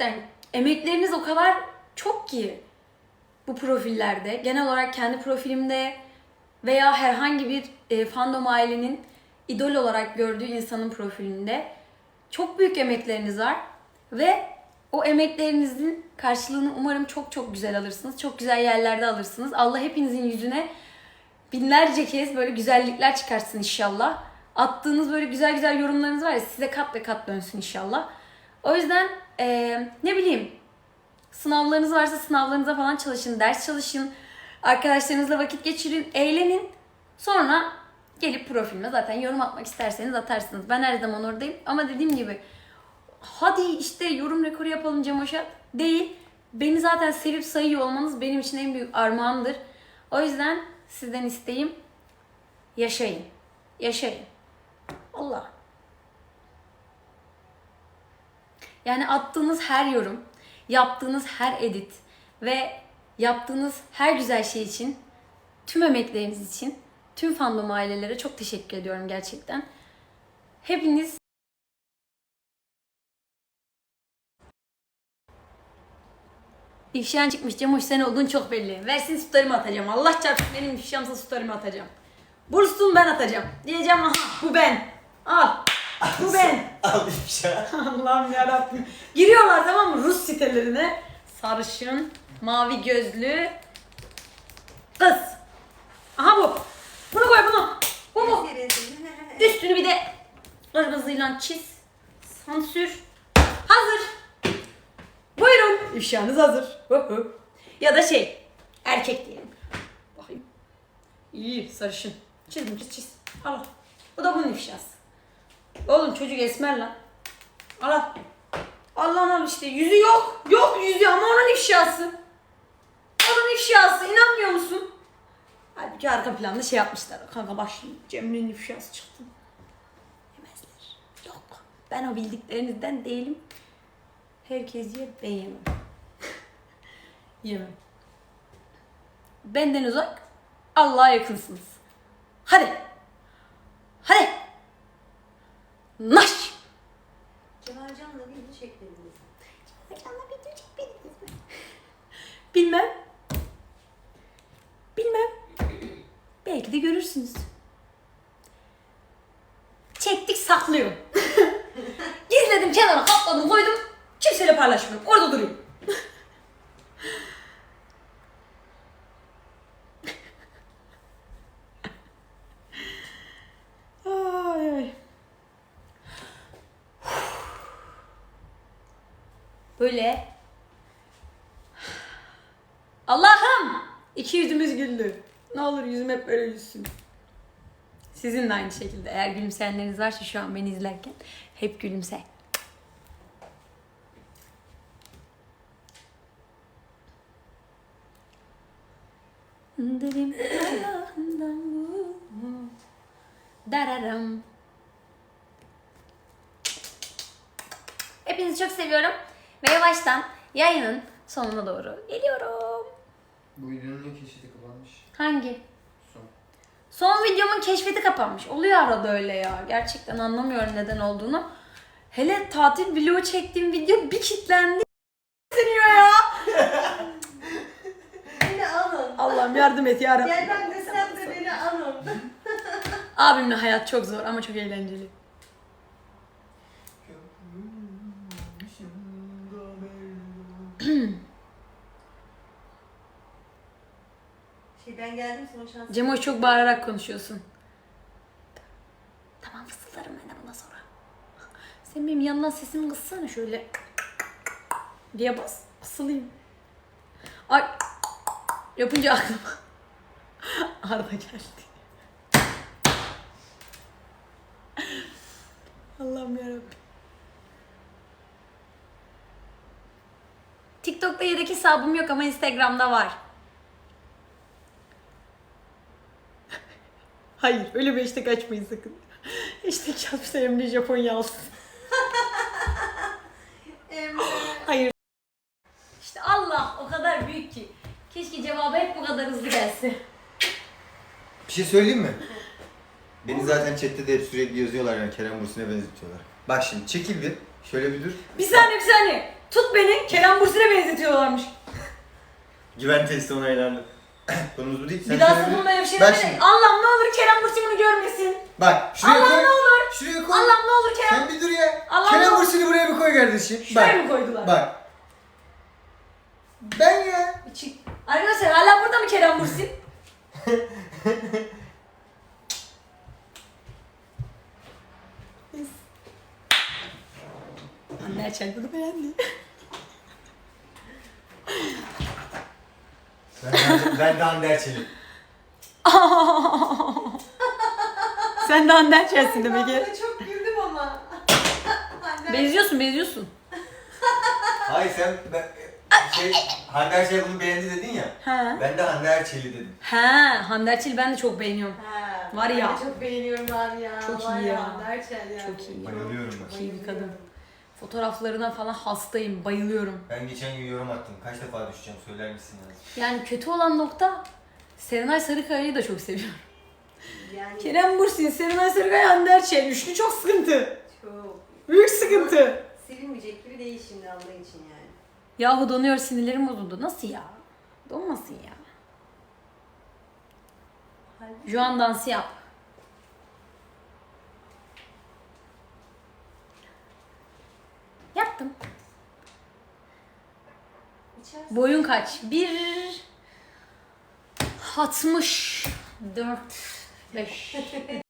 Yani emekleriniz o kadar çok ki bu profillerde. Genel olarak kendi profilimde veya herhangi bir e, fandom ailenin idol olarak gördüğü insanın profilinde çok büyük emekleriniz var ve o emeklerinizin karşılığını umarım çok çok güzel alırsınız. Çok güzel yerlerde alırsınız. Allah hepinizin yüzüne binlerce kez böyle güzellikler çıkarsın inşallah. Attığınız böyle güzel güzel yorumlarınız var ya size kat ve kat dönsün inşallah. O yüzden eee, ne bileyim sınavlarınız varsa sınavlarınıza falan çalışın, ders çalışın. Arkadaşlarınızla vakit geçirin, eğlenin. Sonra gelip profilime zaten yorum atmak isterseniz atarsınız. Ben her zaman oradayım. Ama dediğim gibi hadi işte yorum rekoru yapalım Cemoşat değil. Beni zaten sevip sayıyor olmanız benim için en büyük armağandır. O yüzden sizden isteğim yaşayın. Yaşayın. Allah. Yani attığınız her yorum, yaptığınız her edit ve yaptığınız her güzel şey için, tüm emekleriniz için, tüm fandom ailelere çok teşekkür ediyorum gerçekten. Hepiniz İfşan çıkmış Cemoş sen olduğun çok belli. Versin story'imi atacağım. Allah çarpsın benim ifşamsa story'imi atacağım. Bursum ben atacağım. Diyeceğim aha bu ben. Al. Bu ben. Al ifşa. Allah'ım yarabbim. Giriyorlar tamam mı Rus sitelerine. Sarışın, mavi gözlü kız. Aha bu. Bunu koy bunu. Bu bu. Üstünü bir de kırmızıyla çiz. Sansür. Hazır. Buyurun. İfşanız hazır. Ya da şey. Erkek diyelim. Bakayım. İyi sarışın. Çizdim çiz çiz. Al. Bu da bunun ifşası. Oğlum çocuk esmer lan. Al al. Allah'ım al işte yüzü yok. Yok yüzü ama onun ifşası. Onun ifşası inanmıyor musun? Halbuki arka planda şey yapmışlar. Kanka şimdi Cemre'nin ifşası çıktı. Yemezler. Yok. Ben o bildiklerinizden değilim. Herkes yer ben yemem. yemem. Benden uzak Allah'a yakınsınız. Hadi. Naş. Kemalcan'la video çekmediniz. Mekanla video çekmediniz mi? Bilmem. Bilmem. Belki de görürsünüz. Çektik saklıyorum. Gizledim kenara katladım koydum. Kimseyle paylaşmıyorum. Orada duruyor. Böyle Allah'ım! İki yüzümüz güldü. Ne olur yüzüm hep böyle gülsün. Sizin de aynı şekilde. Eğer gülümseyenleriniz varsa şu an beni izlerken hep gülümse. Bu. Dararam. Hepinizi çok seviyorum. Ve yavaştan yayının sonuna doğru geliyorum. Bu videonun ne keşfeti kapanmış? Hangi? Son. Son videomun keşfeti kapanmış. Oluyor arada öyle ya. Gerçekten anlamıyorum neden olduğunu. Hele tatil vlogu çektiğim video bir kitlendi. Seniyor ya. Beni alın. Allah'ım yardım et ya Gel ben desem de beni alın. Abimle hayat çok zor ama çok eğlenceli. Şey ben geldim son şans. Cemoş çok bağırarak konuşuyorsun. Tamam fısıldarım ben de bundan sonra. Sen benim yandan sesimi kıssana şöyle. Diye bas. Fısılayım. Ay. Yapınca aklıma. Arda geldi. Allah'ım yarabbim. TikTok'ta yedek hesabım yok ama Instagram'da var. Hayır, öyle bir hashtag açmayın sakın. Hashtag yazmışsa Emre Japonya alsın. Emre. Hayır. İşte Allah o kadar büyük ki. Keşke cevabı hep bu kadar hızlı gelse. Bir şey söyleyeyim mi? Beni zaten chatte de hep sürekli yazıyorlar yani Kerem Bursin'e benzetiyorlar. Bak şimdi çekil bir. Şöyle bir dur. Bir saniye bir saniye. Tut beni Kerem Bürsin'e benzetiyorlarmış. Güven testi onaylandı. Konumuz bu değil. Sen bir daha sakın böyle bir şey deme. şimdi. Allah'ım ne olur Kerem Bürsin bunu görmesin. Bak şuraya Allah koy. ne olur. Şuraya koy. Allah'ım ne olur Kerem. Sen bir dur ya. Allah Kerem Allah. Bürsin'i buraya bir koy kardeşim. Şuraya mı koydular? Bak. Ben ya. Çık. Arkadaşlar hala burada mı Kerem Bürsin? Anne bunu beğendi. Ben, ben de Hande Erçel'im. Sen de Hande Erçel'sin Ben demek ki. buna çok güldüm ama. Benziyorsun benziyorsun. Hayır sen ben, şey Hande Erçel bunu beğendi dedin ya. Ha. Ben de Hande Erçel'i dedim. Ha, Hande Erçel'i ben de çok beğeniyorum. Ha, Var ben ya. de çok beğeniyorum abi ya. Çok Var iyi ya. Gerçekten ya. Çok iyi. Bayılıyorum ben. Çok iyi bir kadın. Fotoğraflarına falan hastayım, bayılıyorum. Ben geçen gün yorum attım. Kaç defa düşeceğim söyler misin ya? Yani kötü olan nokta Serenay Sarıkaya'yı da çok seviyorum. Yani Kerem Bürsin, Serenay Sarıkaya, Hande Erçel. Üçlü çok sıkıntı. çok. Büyük sıkıntı. Silinmeyecek gibi değil şimdi Allah için yani. Yahu donuyor sinirlerim bozuldu. Nasıl ya? Donmasın ya. Halbuki Juan dansı yap. Yaptım. içersin. Boyun kaç? Bir... 60... 4... 5...